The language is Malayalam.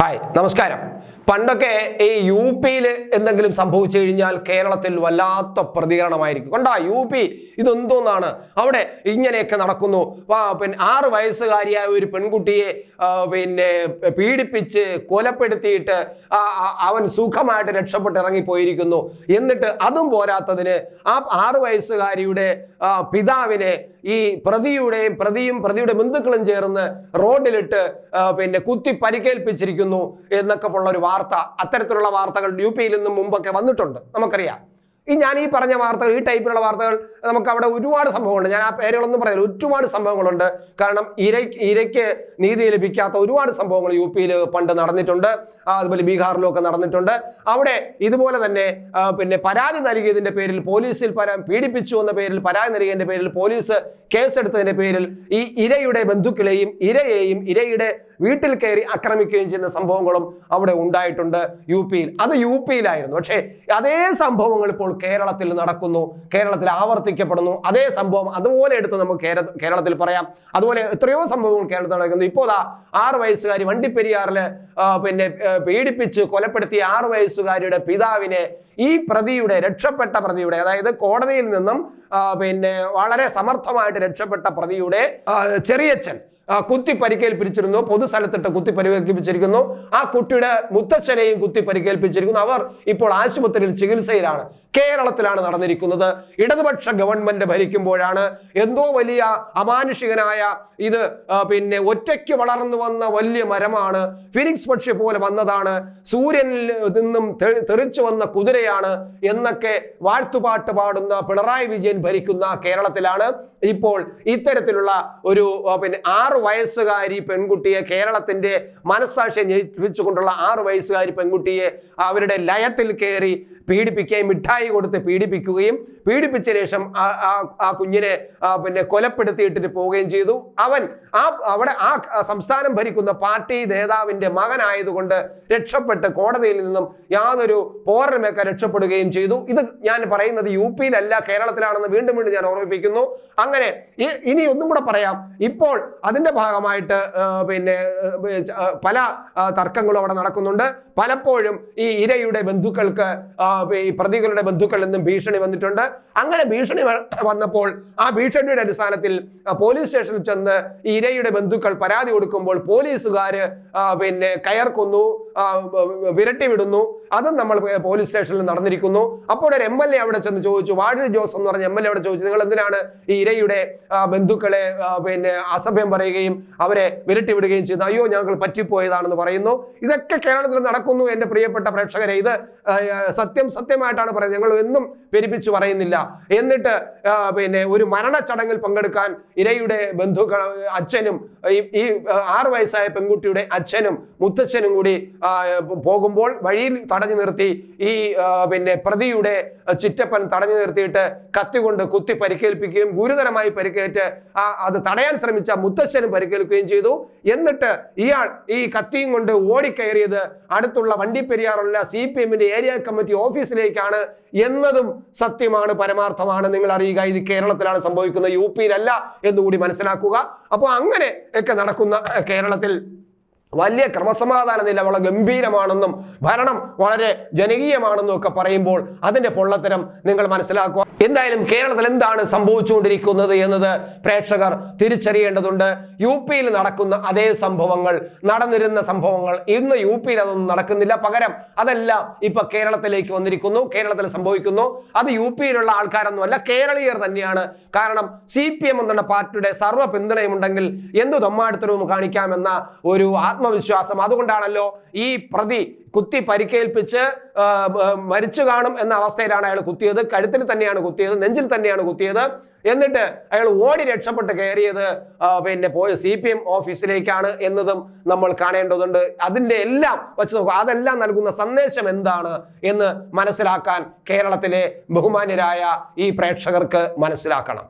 ഹായ് നമസ്കാരം. പണ്ടൊക്കെ ഈ യു പിയിൽ എന്തെങ്കിലും സംഭവിച്ചു കഴിഞ്ഞാൽ കേരളത്തിൽ വല്ലാത്ത പ്രതികരണമായിരിക്കും. കണ്ടാ യു പി ഇതെന്തോന്നാണ്? അവിടെ ഇങ്ങനെയൊക്കെ നടക്കുന്നു. പിന്നെ ആറ് വയസ്സുകാരിയായ ഒരു പെൺകുട്ടിയെ പിന്നെ പീഡിപ്പിച്ച് കൊലപ്പെടുത്തിയിട്ട് അവൻ സുഖമായിട്ട് രക്ഷപ്പെട്ട് ഇറങ്ങിപ്പോയിരിക്കുന്നു. എന്നിട്ട് അതും പോരാത്തതിന് ആ ആറ് വയസ്സുകാരിയുടെ പിതാവിനെ ഈ പ്രതിയുടെയും പ്രതിയും പ്രതിയുടെ ബന്ധുക്കളും ചേർന്ന് റോഡിലിട്ട് പിന്നെ കുത്തി പരിക്കേൽപ്പിച്ചിരിക്കുന്നു എന്നൊക്കെ ഉള്ള ഒരു വാർത്ത അത്തരത്തിലുള്ള വാർത്തകൾ യു പിയിൽ നിന്നും മുമ്പൊക്കെ വന്നിട്ടുണ്ട്. നമുക്കറിയാം. ഈ ഞാൻ ഈ പറഞ്ഞ വാർത്തകൾ ഈ ടൈപ്പിലുള്ള വാർത്തകൾ നമുക്ക് അവിടെ ഒരുപാട് സംഭവങ്ങളുണ്ട്. ഞാൻ ആ പേരുകളൊന്നും പറയുന്നില്ല ഒരുപാട് സംഭവങ്ങളുണ്ട്. കാരണം ഇര ഇരയ്ക്ക് നീതി ലഭിക്കാത്ത ഒരുപാട് സംഭവങ്ങൾ യു പിയിൽ പണ്ട് നടന്നിട്ടുണ്ട്. അതുപോലെ ബീഹാറിലും ഒക്കെ നടന്നിട്ടുണ്ട്. അവിടെ ഇതുപോലെ തന്നെ പിന്നെ പരാതി നൽകിയതിന്റെ പേരിൽ പോലീസിൽ പരാ പീഡിപ്പിച്ചു എന്ന പേരിൽ പരാതി നൽകിയതിന്റെ പേരിൽ പോലീസ് കേസെടുത്തതിന്റെ പേരിൽ ഈ ഇരയുടെ ബന്ധുക്കളെയും ഇരയെയും ഇരയുടെ വീട്ടിൽ കയറി ആക്രമിക്കുകയും ചെയ്യുന്ന സംഭവങ്ങളും അവിടെ ഉണ്ടായിട്ടുണ്ട് യു പിയിൽ. അത് യു പിയിലായിരുന്നു. പക്ഷേ അതേ സംഭവങ്ങൾ ഇപ്പോൾ കേരളത്തിൽ നടക്കുന്നു. കേരളത്തിൽ ആവർത്തിക്കപ്പെടുന്നു. അതേ സംഭവം അതുപോലെ എടുത്ത് നമുക്ക് കേര കേരളത്തിൽ പറയാം. അതുപോലെ എത്രയോ സംഭവങ്ങൾ കേരളത്തിൽ നടക്കുന്നു. ഇപ്പോൾ ദാ ആറ് വയസ്സുകാരി വണ്ടിപ്പെരിയാറിൽ പിന്നെ പീഡിപ്പിച്ച് കൊലപ്പെടുത്തിയ ആറ് വയസ്സുകാരിയുടെ പിതാവിനെ ഈ പ്രതിയുടെ രക്ഷപ്പെട്ട പ്രതിയുടെ അതായത് കോടതിയിൽ നിന്നും പിന്നെ വളരെ സമർത്ഥമായിട്ട് രക്ഷപ്പെട്ട പ്രതിയുടെ ചെറിയച്ഛൻ കുത്തി പരിക്കേൽപ്പിച്ചിരുന്നു. പൊതുസ്ഥലത്തിട്ട് കുത്തി പരിക്കേൽപ്പിച്ചിരിക്കുന്നു. ആ കുട്ടിയുടെ മുത്തച്ഛനെയും കുത്തി പരിക്കേൽപ്പിച്ചിരിക്കുന്നു. അവർ ഇപ്പോൾ ആശുപത്രിയിൽ ചികിത്സയിലാണ്. കേരളത്തിലാണ് നടന്നിരിക്കുന്നത്. ഇടതുപക്ഷ ഗവൺമെന്റ് ഭരിക്കുമ്പോഴാണ് എന്തോ വലിയ അമാനുഷികനായ ഇത് പിന്നെ ഒറ്റയ്ക്ക് വളർന്നു വന്ന വലിയ മരമാണ്. ഫിനിക്സ് പക്ഷി പോലെ വന്നതാണ്. സൂര്യനിൽ നിന്നും തെറിച്ചു വന്ന കുതിരയാണ് എന്നൊക്കെ വാഴ്ത്തുപാട്ട് പാടുന്ന പിണറായി വിജയൻ ഭരിക്കുന്ന കേരളത്തിലാണ്. ഇപ്പോൾ ഇത്തരത്തിലുള്ള ഒരു പിന്നെ ആറ് വയസ്സുകാരി പെൺകുട്ടിയെ കേരളത്തിന്റെ മനസ്സാക്ഷിയെ ഞെട്ടിച്ചുകൊണ്ടുള്ള ആറ് വയസ്സുകാരി പെൺകുട്ടിയെ അവരുടെ ലയത്തിൽ കയറി പീഡിപ്പിക്കുകയും മിഠായി കൊടുത്ത് പീഡിപ്പിക്കുകയും പീഡിപ്പിച്ച ശേഷം ആ- കുഞ്ഞിനെ പിന്നെ കൊലപ്പെടുത്തിയിട്ടിട്ട് പോവുകയും ചെയ്തു. അവൻ ആ അവിടെ ആ സംസ്ഥാനം ഭരിക്കുന്ന പാർട്ടി നേതാവിന്റെ മകനായതുകൊണ്ട് രക്ഷപ്പെട്ട് കോടതിയിൽ നിന്നും യാതൊരു പോരണമൊക്കെ രക്ഷപ്പെടുകയും ചെയ്തു. ഇത് ഞാൻ പറയുന്നത് യു പിയിലല്ല കേരളത്തിലാണെന്ന് വീണ്ടും വീണ്ടും ഞാൻ ഓർമ്മിപ്പിക്കുന്നു. അങ്ങനെ ഇനി ഒന്നും കൂടെ പറയാം. ഇപ്പോൾ അതിന്റെ ഭാഗമായിട്ട് പിന്നെ പല തർക്കങ്ങളും അവിടെ നടക്കുന്നുണ്ട്. പലപ്പോഴും ഈ ഇരയുടെ ബന്ധുക്കൾക്ക് ഈ പ്രതികളുടെ ബന്ധുക്കളിൽ നിന്നും ഭീഷണി വന്നിട്ടുണ്ട്. അങ്ങനെ ഭീഷണി വന്നപ്പോൾ ആ ഭീഷണിയുടെ അടിസ്ഥാനത്തിൽ പോലീസ് സ്റ്റേഷനിൽ ചെന്ന് ഈ ഇരയുടെ ബന്ധുക്കൾ പരാതി കൊടുക്കുമ്പോൾ പോലീസുകാർ പിന്നെ കയർക്കുന്നു. വിരട്ടി വിടുന്നു. അതും നമ്മൾ പോലീസ് സ്റ്റേഷനിൽ നടന്നിരിക്കുന്നു. അപ്പോൾ ഒരു എം എൽ എ അവിടെ ചെന്ന് ചോദിച്ചു വാഴ ജോസ് എന്ന് പറഞ്ഞ എം എൽ എ അവിടെ ചോദിച്ചു നിങ്ങൾ എന്തിനാണ് ഈ ഇരയുടെ ബന്ധുക്കളെ പിന്നെ അസഭ്യം പറയുകയും അവരെ വിരട്ടി വിടുകയും ചെയ്തു അയ്യോ ഞങ്ങൾ പറ്റിപ്പോയതാണെന്ന് പറയുന്നു. ഇതൊക്കെ കേരളത്തിൽ നടക്കുന്നു എന്റെ പ്രിയപ്പെട്ട പ്രേക്ഷകരെ. ഇത് സത്യം സത്യമായിട്ടാണ് പറയുന്നത്. ഞങ്ങൾ എന്നും പെരുപ്പിച്ചു പറയുന്നില്ല. എന്നിട്ട് പിന്നെ ഒരു മരണച്ചടങ്ങിൽ പങ്കെടുക്കാൻ ഇരയുടെ ബന്ധുക്കൾ അച്ഛനും ഈ ആറു വയസ്സായ പെൺകുട്ടിയുടെ അച്ഛനും മുത്തച്ഛനും കൂടി പോകുമ്പോൾ വഴിയിൽ തടഞ്ഞു നിർത്തി ഈ പിന്നെ പ്രതിയുടെ ചിറ്റപ്പൻ തടഞ്ഞു നിർത്തിയിട്ട് കത്തി കൊണ്ട് കുത്തി പരിക്കേൽപ്പിക്കുകയും ഗുരുതരമായി പരിക്കേറ്റ് ആ അത് തടയാൻ ശ്രമിച്ച മുത്തശ്ശനും പരിക്കേൽക്കുകയും ചെയ്തു. എന്നിട്ട് ഇയാൾ ഈ കത്തിയും കൊണ്ട് ഓടിക്കയറിയത് അടുത്തുള്ള വണ്ടിപ്പെരിയാറുള്ള സി പി എമ്മിന്റെ ഏരിയ കമ്മിറ്റി ഓഫീസിലേക്കാണ് എന്നതും സത്യമാണ് പരമാർത്ഥമാണ്. നിങ്ങൾ അറിയുക ഇത് കേരളത്തിലാണ് സംഭവിക്കുന്നത്. യു പിയിലല്ല എന്നുകൂടി മനസ്സിലാക്കുക. അപ്പോൾ അങ്ങനെ ഒക്കെ നടക്കുന്ന കേരളത്തിൽ വലിയ ക്രമസമാധാന നില വളരെ ഗംഭീരമാണെന്നും ഭരണം വളരെ ജനകീയമാണെന്നും ഒക്കെ പറയുമ്പോൾ അതിന്റെ പൊള്ളത്തരം നിങ്ങൾ മനസ്സിലാക്കുക. എന്തായാലും കേരളത്തിൽ എന്താണ് സംഭവിച്ചുകൊണ്ടിരിക്കുന്നത് എന്നത് പ്രേക്ഷകർ തിരിച്ചറിയേണ്ടതുണ്ട്. യു പിയിൽ നടക്കുന്ന അതേ സംഭവങ്ങൾ നടന്നിരുന്ന സംഭവങ്ങൾ ഇന്ന് യു പിയിൽ അതൊന്നും നടക്കുന്നില്ല. പകരം അതെല്ലാം ഇപ്പൊ കേരളത്തിലേക്ക് വന്നിരിക്കുന്നു. കേരളത്തിൽ സംഭവിക്കുന്നു. അത് യു പിയിലുള്ള ആൾക്കാരൊന്നുമല്ല കേരളീയർ തന്നെയാണ്. കാരണം സി പി എം എന്നുള്ള പാർട്ടിയുടെ സർവ പിന്തുണയുമുണ്ടെങ്കിൽ എന്തു തൊമ്മാടുത്തരവും കാണിക്കാമെന്ന ഒരു ആത്മവിശ്വാസം. അതുകൊണ്ടാണല്ലോ ഈ പ്രതി കുത്തി പരിക്കേൽപ്പിച്ച് മരിച്ചു കാണും എന്ന അവസ്ഥയിലാണ് അയാൾ കുത്തിയത്. കഴുത്തിൽ തന്നെയാണ് കുത്തിയത് നെഞ്ചിൽ തന്നെയാണ് കുത്തിയത്. എന്നിട്ട് അയാൾ ഓടി രക്ഷപ്പെട്ട് കയറിയത് പിന്നെ പോയ സി പി എം ഓഫീസിലേക്കാണ് എന്നതും നമ്മൾ കാണേണ്ടതുണ്ട്. അതിന്റെ എല്ലാം വെച്ച് നോക്കുക അതെല്ലാം നൽകുന്ന സന്ദേശം എന്താണ് എന്ന് മനസ്സിലാക്കാൻ കേരളത്തിലെ ബഹുമാന്യരായ ഈ പ്രേക്ഷകർക്ക് മനസ്സിലാക്കണം.